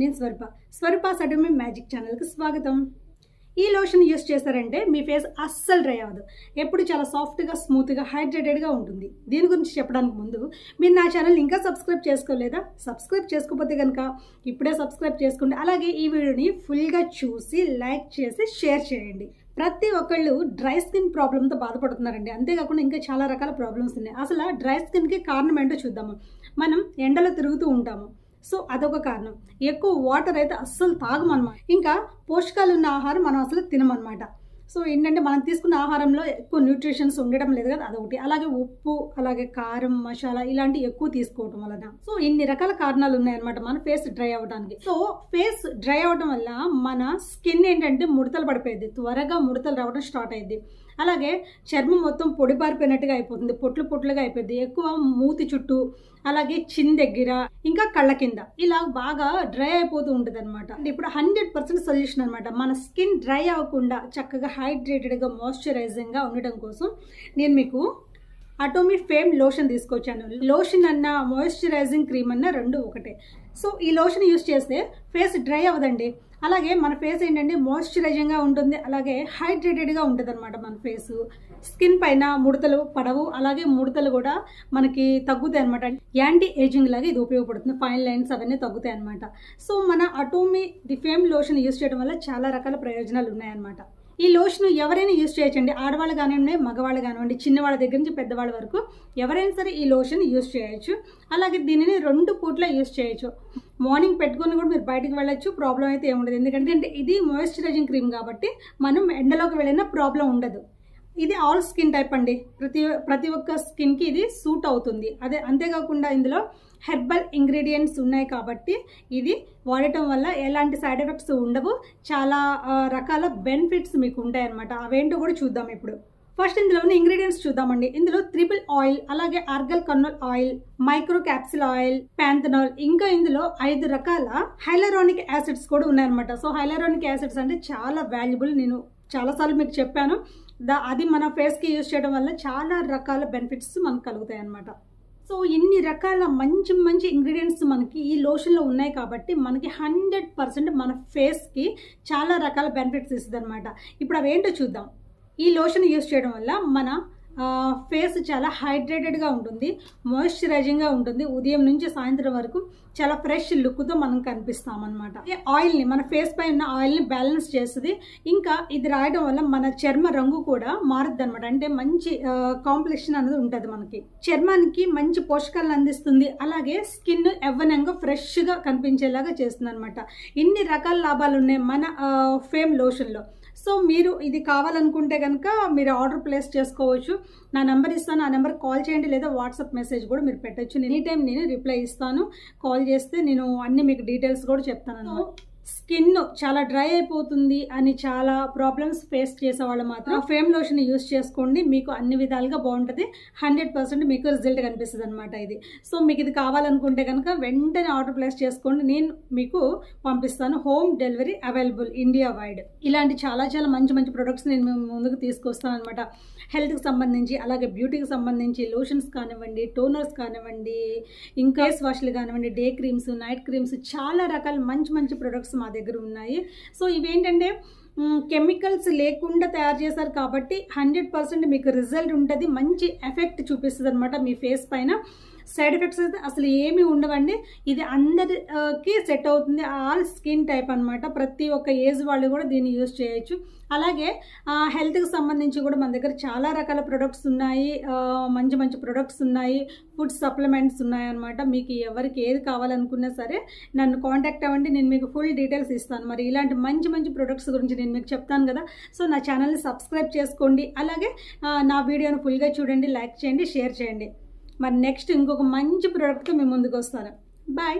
నేను స్వరూప. స్వరూప సడమే మ్యాజిక్ ఛానల్కి స్వాగతం. ఈ లోషన్ యూస్ చేశారంటే మీ ఫేస్ అస్సలు డ్రై అవ్వదు. ఎప్పుడు చాలా సాఫ్ట్గా స్మూత్గా హైడ్రేటెడ్గా ఉంటుంది. దీని గురించి చెప్పడానికి ముందు మీరు నా ఛానల్ ఇంకా సబ్స్క్రైబ్ చేసుకోలేదా? సబ్స్క్రైబ్ చేసుకోకపోతే కనుక ఇప్పుడే సబ్స్క్రైబ్ చేసుకోండి. అలాగే ఈ వీడియోని ఫుల్గా చూసి లైక్ చేసి షేర్ చేయండి. ప్రతి ఒక్కళ్ళు డ్రై స్కిన్ ప్రాబ్లంతో బాధపడుతున్నారండి. అంతేకాకుండా ఇంకా చాలా రకాల ప్రాబ్లమ్స్ ఉన్నాయి. అసలు డ్రై స్కిన్కి కారణం ఏంటో చూద్దాము. మనం ఎండలో తిరుగుతూ ఉంటాము. సో అదొక కారణం. ఎక్కువ వాటర్ అయితే అస్సలు తాగమన్నమాట ఇంకా పోషకాలు ఉన్న ఆహారం మనం అసలు తినమన్నమాట. సో ఏంటంటే మనం తీసుకున్న ఆహారంలో ఎక్కువ న్యూట్రిషన్స్ ఉండడం లేదు కదా అదొకటి. అలాగే ఉప్పు అలాగే కారం మసాలా ఇలాంటివి ఎక్కువ తీసుకోవటం వలన. సో ఇన్ని రకాల కారణాలు ఉన్నాయన్నమాట మన ఫేస్ డ్రై అవ్వడానికి సో ఫేస్ డ్రై అవ్వడం వల్ల మన స్కిన్ ఏంటంటే ముడతలు పడిపోయింది. త్వరగా ముడతలు రావడం స్టార్ట్ అయింది అలాగే చర్మం మొత్తం పొడిబారిపోయినట్టుగా అయిపోతుంది. పొట్లు పొట్లుగా అయిపోయింది. ఎక్కువ మూతి చుట్టూ అలాగే చిన్ దగ్గర ఇంకా కళ్ళ కింద. ఇలా బాగా డ్రై అయిపోతూ ఉంటుంది అనమాట ఇప్పుడు హండ్రెడ్ పర్సెంట్ సొల్యూషన్ అనమాట మన స్కిన్ డ్రై అవ్వకుండా చక్కగా హైడ్రేటెడ్గా మాయిశ్చరైజింగ్గా ఉండడం కోసం నేను మీకు అటోమి ఫేమ్ లోషన్ తీసుకొచ్చాను. లోషన్ అన్న మాయిశ్చరైజింగ్ క్రీమ్ అన్న రెండు ఒకటే. సో ఈ లోషన్ యూస్ చేస్తే ఫేస్ డ్రై అవ్వదండి. అలాగే మన ఫేస్ ఏంటంటే మాయిశ్చరైజింగ్గా ఉంటుంది. అలాగే హైడ్రేటెడ్గా ఉంటుంది అనమాట మన ఫేసు స్కిన్ పైన ముడతలు పడవు. అలాగే ముడతలు కూడా మనకి తగ్గుతాయి అనమాట యాంటీ ఏజింగ్ లాగా ఇది ఉపయోగపడుతుంది. ఫైన్ లైన్స్ అవన్నీ తగ్గుతాయి అనమాట సో మన Atomy the fame lotion use చేయడం వల్ల చాలా రకాల ప్రయోజనాలు ఉన్నాయన్నమాట. ఈ లోషన్ ఎవరైనా యూస్ చేయొచ్చండి. ఆడవాళ్ళు కానివ్వండి మగవాళ్ళు కానివ్వండి చిన్నవాళ్ళ దగ్గర నుంచి పెద్దవాళ్ళ వరకు ఎవరైనా సరే ఈ లోషన్ యూస్ చేయొచ్చు. అలాగే దీనిని రెండు పూట్ల యూస్ చేయొచ్చు. మార్నింగ్ పెట్టుకొని కూడా మీరు బయటకు వెళ్ళొచ్చు ప్రాబ్లం అయితే ఏముండదు ఎందుకంటే ఇది మాయిశ్చరైజింగ్ క్రీమ్ కాబట్టి మనం ఎండలోకి వెళ్ళినా ప్రాబ్లం ఉండదు. ఇది ఆల్ స్కిన్ టైప్ అండి. ప్రతి ప్రతి ఒక్క స్కిన్కి ఇది సూట్ అవుతుంది. అదే అంతేకాకుండా ఇందులో హెర్బల్ ఇంగ్రీడియంట్స్ ఉన్నాయి కాబట్టి ఇది వాడటం వల్ల ఎలాంటి సైడ్ ఎఫెక్ట్స్ ఉండవు. చాలా రకాల బెనిఫిట్స్ మీకు ఉంటాయన్నమాట. అవేంటో కూడా చూద్దాం ఇప్పుడు. ఫస్ట్ ఇందులోని ఇంగ్రీడియంట్స్ చూద్దామండి. ఇందులో త్రిపుల్ ఆయిల్ అలాగే argan kernel oil micro capsule oil panthenol ఇంకా ఇందులో ఐదు రకాల హైలరానిక్ యాసిడ్స్ కూడా ఉన్నాయన్నమాట. సో హైలరానిక్ యాసిడ్స్ అంటే చాలా వాల్యుబుల్. నేను చాలాసార్లు మీకు చెప్పాను. దా అది మన ఫేస్కి యూజ్ చేయడం వల్ల చాలా రకాల బెనిఫిట్స్ మనకు కలుగుతాయి అన్నమాట సో ఇన్ని రకాల మంచి మంచి ఇంగ్రీడియంట్స్ మనకి ఈ లోషన్లో ఉన్నాయి కాబట్టి మనకి హండ్రెడ్ పర్సెంట్ మన ఫేస్కి చాలా రకాల బెనిఫిట్స్ ఇస్తుంది అనమాట ఇప్పుడు అవేంటో చూద్దాం. ఈ లోషన్ యూస్ చేయడం వల్ల మన ఫేస్ చాలా హైడ్రేటెడ్గా ఉంటుంది మాయిశ్చరైజింగ్గా ఉంటుంది. ఉదయం నుంచి సాయంత్రం వరకు చాలా ఫ్రెష్ లుక్తో మనం కనిపిస్తామన్నమాట. ఈ ఆయిల్ని మన ఫేస్ పై ఉన్న ఆయిల్ని బ్యాలెన్స్ చేస్తుంది. ఇంకా ఇది రాయడం వల్ల మన చర్మ రంగు కూడా మారుద్ది అనమాట అంటే మంచి కాంప్లెక్షన్ అనేది ఉంటుంది మనకి. చర్మానికి మంచి పోషకాలను అందిస్తుంది. అలాగే స్కిన్ యవ్వనంగా ఫ్రెష్గా కనిపించేలాగా చేస్తుంది అనమాట ఇన్ని రకాల లాభాలు ఉన్నాయి మన ఫేమ్ లోషన్లో సో మీరు ఇది కావాలనుకుంటే కనుక మీరు ఆర్డర్ ప్లేస్ చేసుకోవచ్చు. నా నెంబర్ ఇస్తాను ఆ నెంబర్ కాల్ చేయండి లేదా వాట్సాప్ మెసేజ్ కూడా మీరు పెట్టచ్చు. ఎనీ టైం నేను రిప్లై ఇస్తాను. కాల్ చేస్తే నేను అన్ని మీకు డీటెయిల్స్ కూడా చెప్తాను స్కిన్ చాలా డ్రై అయిపోతుంది అని చాలా ప్రాబ్లమ్స్ ఫేస్ చేసే వాళ్ళు మాత్రం ఫేమ్ లోషన్ యూస్ చేసుకోండి. మీకు అన్ని విధాలుగా బాగుంటుంది. హండ్రెడ్ పర్సెంట్ మీకు రిజల్ట్ కనిపిస్తుంది అనమాట ఇది. సో మీకు ఇది కావాలనుకుంటే కనుక వెంటనే ఆర్డర్ ప్లేస్ చేసుకోండి. నేను మీకు పంపిస్తాను. Home delivery available India wide. ఇలాంటి చాలా చాలా మంచి మంచి ప్రొడక్ట్స్ నేను ముందుకు తీసుకొస్తాను అనమాట హెల్త్కి సంబంధించి అలాగే బ్యూటీకి సంబంధించి లోషన్స్ కానివ్వండి టోనర్స్ కానివ్వండి ఇంకా ఫేస్ వాష్లు కానివ్వండి డే క్రీమ్స్ నైట్ క్రీమ్స్ చాలా రకాల మంచి మంచి ప్రొడక్ట్స్ మా దగ్గర ఉన్నాయి. సో ఇవేంటంటే కెమికల్స్ లేకుండా తయారు చేశారు కాబట్టి హండ్రెడ్ పర్సెంట్ మీకు రిజల్ట్ ఉంటుంది. మంచి ఎఫెక్ట్ చూపిస్తుంది అనమాట మీ ఫేస్ పైన. సైడ్ ఎఫెక్ట్స్ అయితే అసలు ఏమీ ఉండవండి. ఇది అందరికి సెట్ అవుతుంది. ఆల్ స్కిన్ టైప్ అనమాట ప్రతి ఒక్క ఏజ్ వాళ్ళు కూడా దీన్ని యూజ్ చేయొచ్చు. అలాగే హెల్త్కి సంబంధించి కూడా మన దగ్గర చాలా రకాల ప్రొడక్ట్స్ ఉన్నాయి. మంచి మంచి ప్రొడక్ట్స్ ఉన్నాయి. ఫుడ్ సప్లిమెంట్స్ ఉన్నాయన్నమాట. మీకు ఎవరికి ఏది కావాలనుకున్నా సరే నన్ను కాంటాక్ట్ అవ్వండి. నేను మీకు ఫుల్ డీటెయిల్స్ ఇస్తాను. మరి ఇలాంటి మంచి మంచి ప్రొడక్ట్స్ గురించి నేను మీకు చెప్తాను కదా. సో నా ఛానల్ని సబ్స్క్రైబ్ చేసుకోండి. అలాగే నా వీడియోను ఫుల్గా చూడండి. లైక్ చేయండి షేర్ చేయండి. మరి నెక్స్ట్ ఇంకొక మంచి ప్రోడక్ట్తో మేము ముందుకు వస్తాను. బాయ్